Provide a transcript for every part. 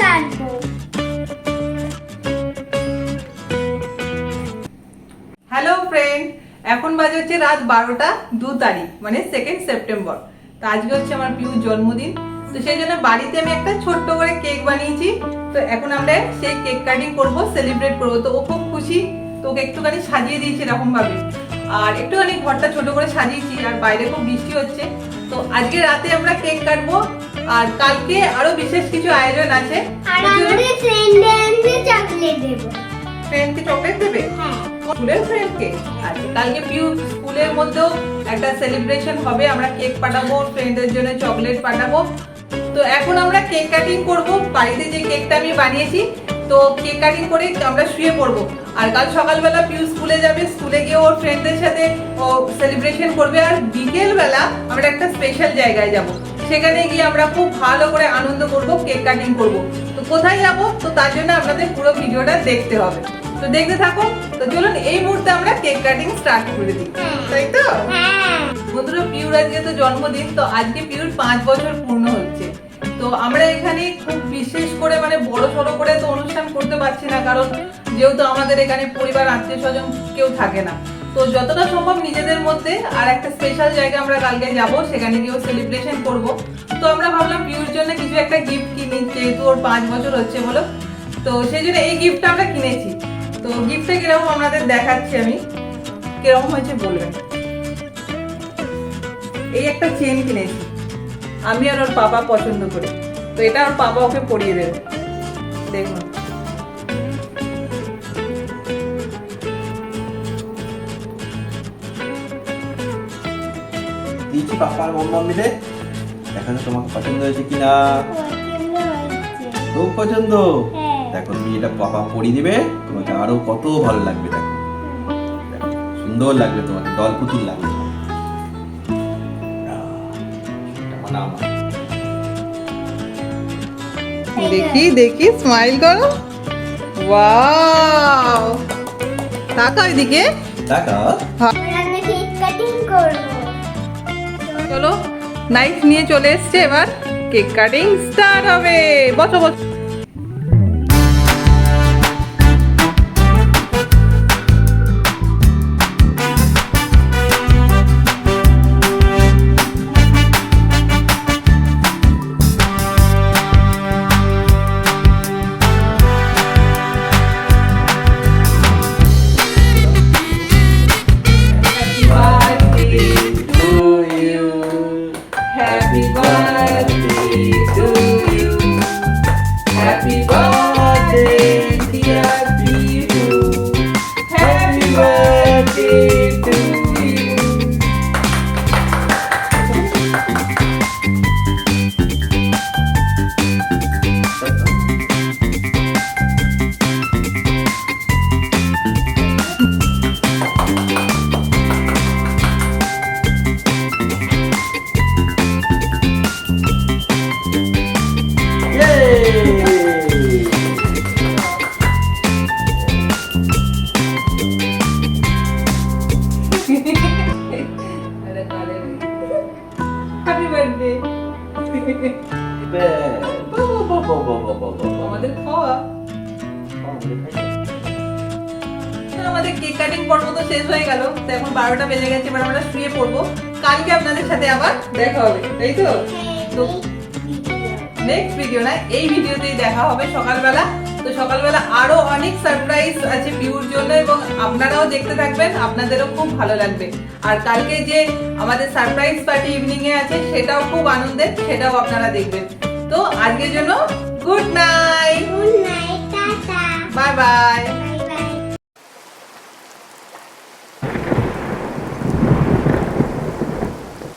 কাটবো hello friend এখন বাজে হচ্ছে রাত বারোটা দু তারিখ মানে সেকেন্ড সেপ্টেম্বর তো আজকে হচ্ছে আমার জন্মদিন। তো সেই জন্য বাড়িতে আমি একটা ছোট্ট করে কেক বানিয়েছি। তো এখন আমরা সেই কেক কাটিং করব সেলিব্রেট করব। তো ও খুব খুশি। তো ওকে একটুখানি সাজিয়ে দিয়েছি এরকম ভাবে আর একটুখানি ঘরটা ছোট করে সাজিয়েছি, আর বাইরে খুব বৃষ্টি হচ্ছে। তো আজকে রাতে আমরা কেক কাটবো। আর কালকে আরও বিশেষ কিছু আয়োজন আছে। আর আমাদের ফ্রেন্ডদের চকলেট দেবো। ফ্রেন্ডকে চকলেট দেবে? হ্যাঁ। স্কুলের ফ্রেন্ডকে আচ্ছা কালকে পিউ স্কুলের মধ্যেও একটা সেলিব্রেশন হবে। আমরা কেক পাঠাবো ফ্রেন্ডের জন্য চকলেট পাঠাবো। তো এখন আমরা কেক কাটিং করব। বাড়িতে যে কেকটা আমি বানিয়েছি তো কেক কাটিং করে আমরা শুয়ে পড়ব। আর কাল সকালবেলা পিউ স্কুলে যাবে। স্কুলে গিয়ে ওর ফ্রেন্ডদের সাথে ও সেলিব্রেশন করবে। আর বিকেলবেলা আমরা একটা স্পেশাল জায়গায় যাব। সেখানে গিয়ে আমরা খুব ভালো করে আনন্দ করব, কেক কাটিং করব। তো কোথায় যাব? তো তার জন্য আপনাদের পুরো ভিডিওটা দেখতে হবে। তো দেখতে থাকো তো চলুন এই মুহূর্তে আমরা কেক কাটিং স্টার্ট করে দিই। তাই তো? বন্ধুরা, পিউর আজকে তো জন্মদিন, তো আজকে পিউর পাঁচ বছর পূর্ণ হচ্ছে। তো আমরা এখানে খুব বিশেষ করে মানে বড় সড়ো করে তো অনুষ্ঠান করতে পারছি না, কারণ যেহেতু আমাদের এখানে পরিবার আত্মীয় স্বজন কেউ থাকে না। তো যতটা সম্ভব নিজেদের মধ্যে আর একটা স্পেশাল জায়গা আমরা কালকে যাব, সেখানে গিয়েও সেলিব্রেশন করব। তো আমরা ভাবলাম পিউর জন্য কিছু একটা গিফট কিনি, যেহেতু ওর পাঁচ বছর হচ্ছে বলো। তো সেই জন্য এই গিফটটা আমরা কিনেছি। তো গিফটটা কীরকম আপনাদের দেখাচ্ছি আমি। কীরকম হয়েছে বলবেন? এই একটা চেন কিনেছি। আমি আর ওর পাপা পছন্দ করি। তো এটা ওর পাপা ওকে পরিয়ে দেবে। দেখুন। দিয়েছি পাপা আর মাম্মা মিলে? দেখা তোমাকে পছন্দ হয়েছে কিনা? খুব পছন্দ? হ্যাঁ। দেখো তুমি এটা পাপা পরিয়ে দিবে তোমাকে আরও কত ভালো লাগবে দেখো। সুন্দর লাগবে তোমাকে ডল পুতুল লাগবে। আমার। দেখি দেখি স্মাইল করো। ওয়াও তাকাও এদিকে। দেখো নাইফ নিয়ে চলে এসছে এবার। কেক কাটিং স্টার্ট হবে। বসো বসো। পড়ব কালকে আপনাদের সাথে আবার দেখা হবে তাই তো? তো নেক্সট ভিডিও না এই ভিডিওতেই দেখা হবে সকালবেলা। তো সকালবেলা আরও অনেক সারপ্রাইজ আছে পিউর জন্য এবং আপনারাও দেখতে থাকবেন আপনাদেরও খুব ভালো লাগবে। আর কালকে যে আমাদের সারপ্রাইজ পার্টি ইভিনিং এ আছে সেটাও খুব আনন্দের সেটাও আপনারা দেখবেন। তো আজকের জন্য good night good night tata. Bye bye bye bye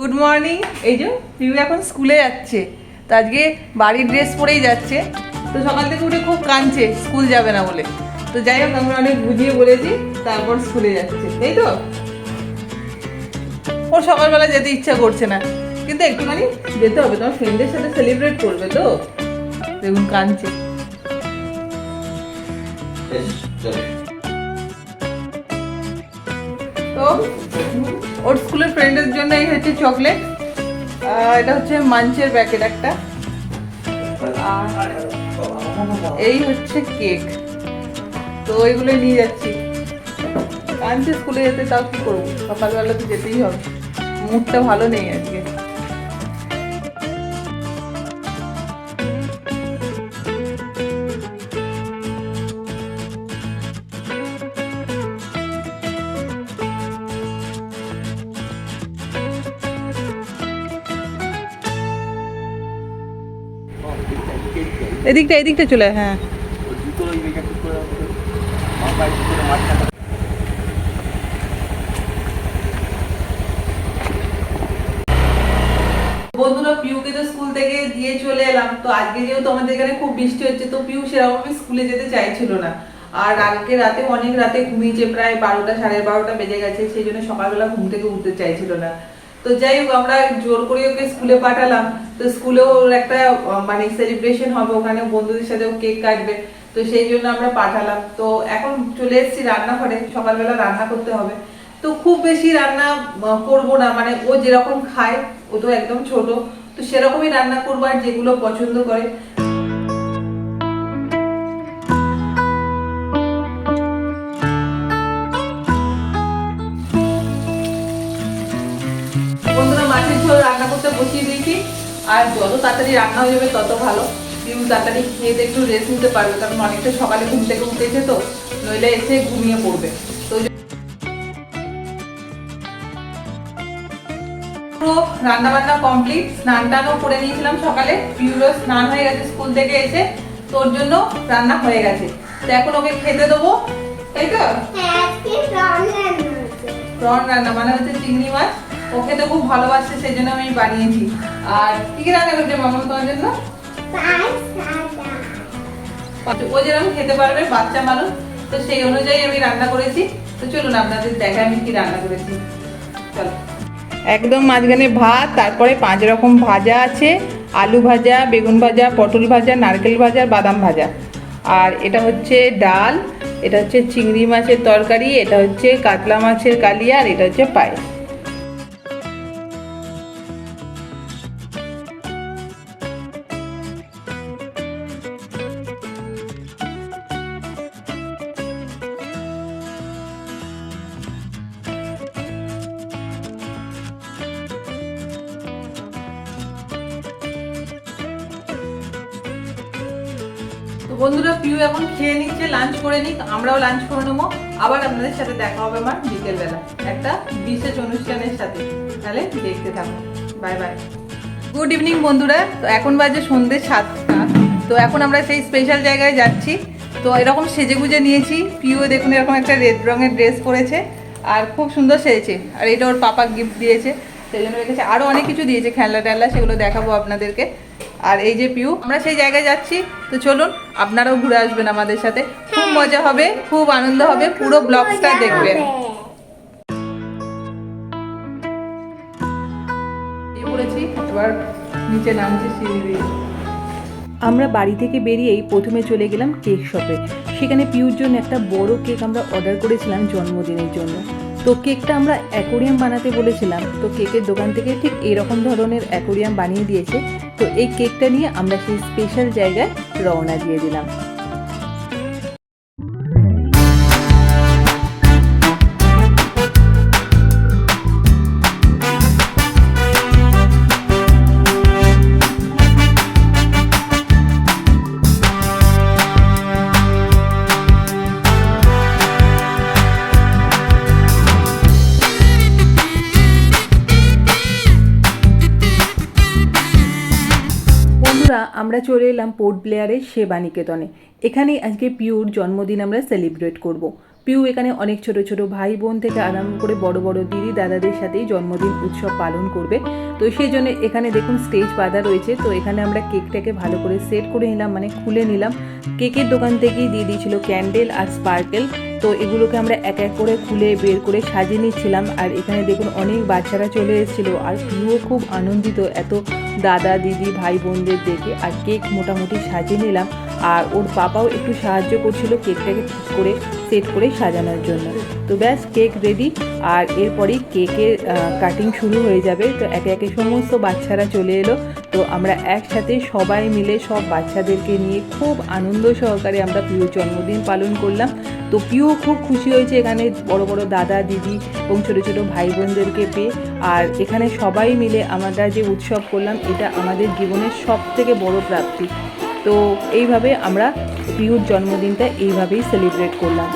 good morning এই যে পিউ এখন স্কুলে যাচ্ছে। তো আজকে বাড়ির ড্রেস পরেই যাচ্ছে। তো সকাল থেকে উঠে খুব কাঁদছে স্কুল যাবে না বলে। তো যাই হোক আমরা অনেক বুঝিয়ে বলেছি তারপর স্কুলে যাচ্ছে। তাই তো? ওর সকালবেলা যেতে ইচ্ছা করছে না। কিন্তু একটুখানি যেতে হবে তোমার ফ্রেন্ডের সাথে সেলিব্রেট করবে তো। দেখুন কাঁদছে। তো ওর স্কুলের ফ্রেন্ডের জন্য এই হচ্ছে চকলেট। এটা হচ্ছে মাঞ্চের প্যাকেট একটা। এই হচ্ছে কেক। তো এইগুলো নিয়ে যাচ্ছি। আনছি স্কুলে যেতে তাও কী করব? সকালবেলা তো যেতেই হবে। মুডটা ভালো নেই আজকে। এদিকটা এদিকটা চলে হ্যাঁ। বন্ধুরা পিউকে তো স্কুল থেকে চলে এলাম, তো আজকে যেহেতু আমাদের এখানে খুব বৃষ্টি হচ্ছে, তো পিউ স্কুলে যেতে না। আর রাতে, অনেক রাতে ঘুমিয়েছে, প্রায় বারোটা, সাড়ে বারোটা বেজে গেছে, সেই জন্য সকালবেলা ঘুম থেকে উঠতে চাইছিল না। তো যাই হোক, আমরা জোর করে ওকে স্কুলে পাঠালাম। তো স্কুলেও ওর একটা মানে সেলিব্রেশন হবে, ওখানে বন্ধুদের সাথে ও কেক কাটবে। তো সেই জন্য আমরা পাঠালাম। তো এখন চলে এসেছি রান্নাঘরে, সকালবেলা রান্না করতে হবে। তো খুব বেশি রান্না করব না মানে ও যেরকম খায়, ও তো একদম ছোট। তো সেরকমই রান্না করব আর যেগুলো পছন্দ করে। আর যত তাড়াতাড়ি রান্না হয়ে যাবে তত ভালো। ডিম তাড়াতাড়ি খেয়ে একটু রেস্ট নিতে পারবে কারণ অনেকটা সকালে ঘুম থেকে উঠেছে তো নইলে এসে ঘুমিয়ে পড়বে। তো পুরো রান্না বান্না কমপ্লিট স্নান টানও করে নিয়েছিলাম সকালে। পিউরো স্নান হয়ে গেছে স্কুল থেকে এসে তোর জন্য রান্না হয়ে গেছে। তো এখন ওকে খেতে দেবো তাই তো? হ্যাঁ প্রন রান্না মানে হচ্ছে চিংড়ি মাছ। ও খেতে খুব ভালোবাসে, সেই জন্য আমি বানিয়েছি। আর কি কি রান্না করছে মামা তোমার জন্য? ও যেরকম খেতে পারবে, বাচ্চা মানুষ, তো সেই অনুযায়ী আমি রান্না করেছি। তো চলুন আপনাদের দেখা আমি কি রান্না করেছি। চলো। একদম মাঝখানে ভাত, তারপরে পাঁচ রকম ভাজা আছে, আলু ভাজা, বেগুন ভাজা, পটল ভাজা, নারকেল ভাজা, বাদাম ভাজা। আর এটা হচ্ছে ডাল, এটা হচ্ছে চিংড়ি মাছের তরকারি, এটা হচ্ছে কাতলা মাছের কালিয়া, আর এটা হচ্ছে পায়েস। লাঞ্চ করে নিক আমরাও লাঞ্চ করে নেব। আবার আপনাদের সাথে দেখা হবে আমার বিকেলবেলা। একটা বিশেষ অনুষ্ঠানের সাথে। তাহলে দেখতে থাকুন বাই বাই গুড ইভিনিং বন্ধুরা। তো এখন বাজে সন্ধ্যে সাতটা। তো এখন আমরা সেই স্পেশাল জায়গায় যাচ্ছি। তো এরকম সেজে গুজে নিয়েছি। পিও দেখুন, এরকম একটা রেড রঙের ড্রেস পরেছে। আর খুব সুন্দর সেজেছে। আর এটা ওর পাপা গিফট দিয়েছে। সেই জন্য রেখেছে। আরও অনেক কিছু দিয়েছে। খেলনা টেলনা সেগুলো দেখাবো আপনাদেরকে। আর এই যে পিউ আমরা সেই জায়গায় যাচ্ছি। তো চলুন আপনারাও ঘুরে আসবেন আমাদের সাথে। খুব মজা হবে খুব আনন্দ হবে পুরো ব্লগসটা দেখবেন। এই এবার নিচে নামছি সিঁড়ি দিয়ে। আমরা বাড়ি থেকে বেরিয়েই প্রথমে চলে গেলাম কেক শপে। সেখানে পিউর জন্য একটা বড় কেক আমরা অর্ডার করেছিলাম জন্মদিনের জন্য। তো কেকটা আমরা অ্যাকোরিয়াম বানাতে বলেছিলাম। তো কেকের দোকান থেকে ঠিক এরকম ধরনের অ্যাকোরিয়াম বানিয়ে দিয়েছে। তো এই কেকটা নিয়ে আমরা সেই স্পেশাল জায়গায় রওনা দিয়ে দিলাম। আমরা চলে এলাম পোর্ট ব্লেয়ারের সেবা নিকেতনে এখানেই আজকে পিউর জন্মদিন আমরা সেলিব্রেট করব। পিউ এখানে অনেক ছোট ছোট ভাই বোন থেকে আরম্ভ করে বড় বড় দিদি দাদাদের সাথেই জন্মদিন উৎসব পালন করবে। তো সেই জন্য এখানে দেখুন স্টেজ বাঁধা রয়েছে। তো এখানে আমরা কেকটাকে ভালো করে সেট করে নিলাম মানে খুলে নিলাম। কেকের দোকান থেকেই দিয়ে দিয়েছিল ক্যান্ডেল আর স্পার্কেল। তো এগুলোকে আমরা এক এক করে খুলে বের করে সাজিয়ে নিচ্ছিলাম। আর এখানে দেখুন অনেক বাচ্চারা চলে এসেছিল। আর পিউও খুব আনন্দিত এত দাদা, দিদি ভাই বোনদের দেখে। আর কেক মোটামুটি সাজিয়ে নিলাম। আর ওর পাপাও একটু সাহায্য করছিল কেকটাকে ঠিক করে, সেট করে সাজানোর জন্য। তো ব্যাস, কেক রেডি আর এরপরেই কেকের কাটিং শুরু হয়ে যাবে। তো একে একে সমস্ত বাচ্চারা চলে এলো। তো আমরা একসাথে সবাই মিলে সব বাচ্চাদেরকে নিয়ে খুব আনন্দ সহকারে আমরা প্রিয় জন্মদিন পালন করলাম। তো পিও খুব খুশি হয়েছে এখানে বড় বড় দাদা, দিদি এবং ছোটো ছোটো ভাই বোনদেরকে পেয়ে। আর এখানে সবাই মিলে আমরা যে উৎসব করলাম, এটা আমাদের জীবনের সব থেকে বড় প্রাপ্তি। তো এইভাবে আমরা প্রিয়র জন্মদিনটা এইভাবেই সেলিব্রেট করলাম।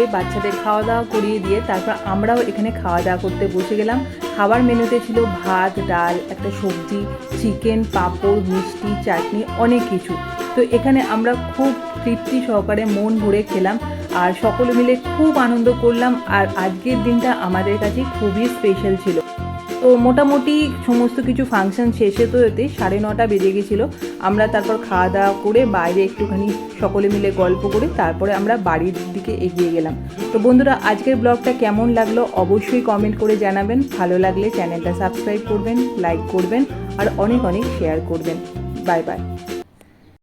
করে বাচ্চাদের খাওয়া দাওয়া করিয়ে দিয়ে তারপর আমরাও এখানে খাওয়া দাওয়া করতে বসে গেলাম। খাবার মেনুতে ছিল ভাত, ডাল, একটা সবজি, চিকেন, পাঁপড়, মিষ্টি, চাটনি, অনেক কিছু। তো এখানে আমরা খুব তৃপ্তি সহকারে মন ভরে খেলাম আর সকলে মিলে খুব আনন্দ করলাম আর আজকের দিনটা আমাদের কাছে খুবই স্পেশাল ছিল। তো মোটামুটি সমস্ত কিছু ফাংশন শেষে তো এতে সাড়ে নটা বেজে গেছিল। আমরা তারপর খাওয়া দাওয়া করে বাইরে একটুখানি সকলে মিলে গল্প করে তারপরে আমরা বাড়ির দিকে এগিয়ে গেলাম। তো বন্ধুরা, আজকের ব্লগটা কেমন লাগল অবশ্যই কমেন্ট করে জানাবেন। ভালো লাগলে চ্যানেলটা সাবস্ক্রাইব করবেন লাইক করবেন, আর অনেক অনেক শেয়ার করবেন। Bye bye